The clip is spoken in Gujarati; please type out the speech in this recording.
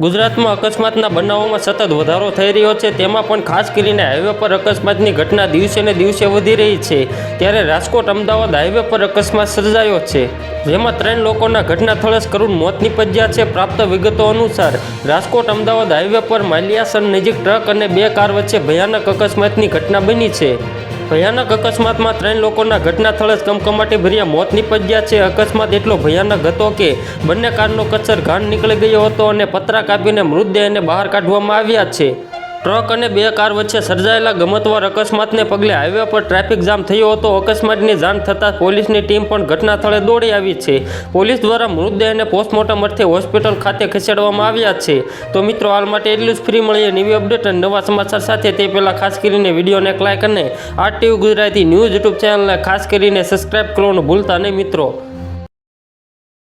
ગુજરાતમાં અકસ્માતના બનાવોમાં સતત વધારો થઈ રહ્યો છે. તેમાં પણ ખાસ કરીને હાઈવે પર અકસ્માતની ઘટના દિવસે ને દિવસે વધી રહી છે. ત્યારે રાજકોટ, અમદાવાદ હાઈવે પર અકસ્માત સર્જાયો છે. જેમાં ત્રણ લોકોના ઘટના સ્થળે કરુણ મોત નિપજ્યા છે. પ્રાપ્ત વિગતો અનુસાર, રાજકોટ, અમદાવાદ હાઈવે પર માલિયાસન નજીક ટ્રક અને બે કાર વચ્ચે ભયાનક અકસ્માતની ઘટના બની છે. ભયાનક અકસ્માતમાં ત્રણ લોકોના ઘટના સ્થળે જ કમકમાટી ભર્યા મોત નીપજ્યા છે. અકસ્માત એટલો ભયાનક હતો કે બંને કારનો કચર ઘાણ નીકળી ગયો હતો અને પતરા કાપીને મૃતદેહને બહાર કાઢવામાં આવ્યા છે. ટ્રક અને બે કાર વચ્ચે સર્જાયેલા ગમતવાર અકસ્માતને પગલે હાઈવે પર ટ્રાફિક જામ થયો હતો. અકસ્માતની જાણ થતાં પોલીસની ટીમ પણ ઘટના સ્થળે દોડી આવી છે. પોલીસ દ્વારા મૃતદેહને પોસ્ટમોર્ટમ અર્થે હોસ્પિટલ ખાતે ખસેડવામાં આવ્યા છે. તો મિત્રો, હાલ માટે એટલું જ. ફ્રી મળીએ નવી અપડેટ અને નવા સમાચાર સાથે. તે પહેલાં ખાસ કરીને વિડીયોને એક લાઇક અને આર ગુજરાતી ન્યૂઝ યુટ્યુબ ચેનલને ખાસ કરીને સબસ્ક્રાઇબ કરવાનું ભૂલતા નહીં મિત્રો.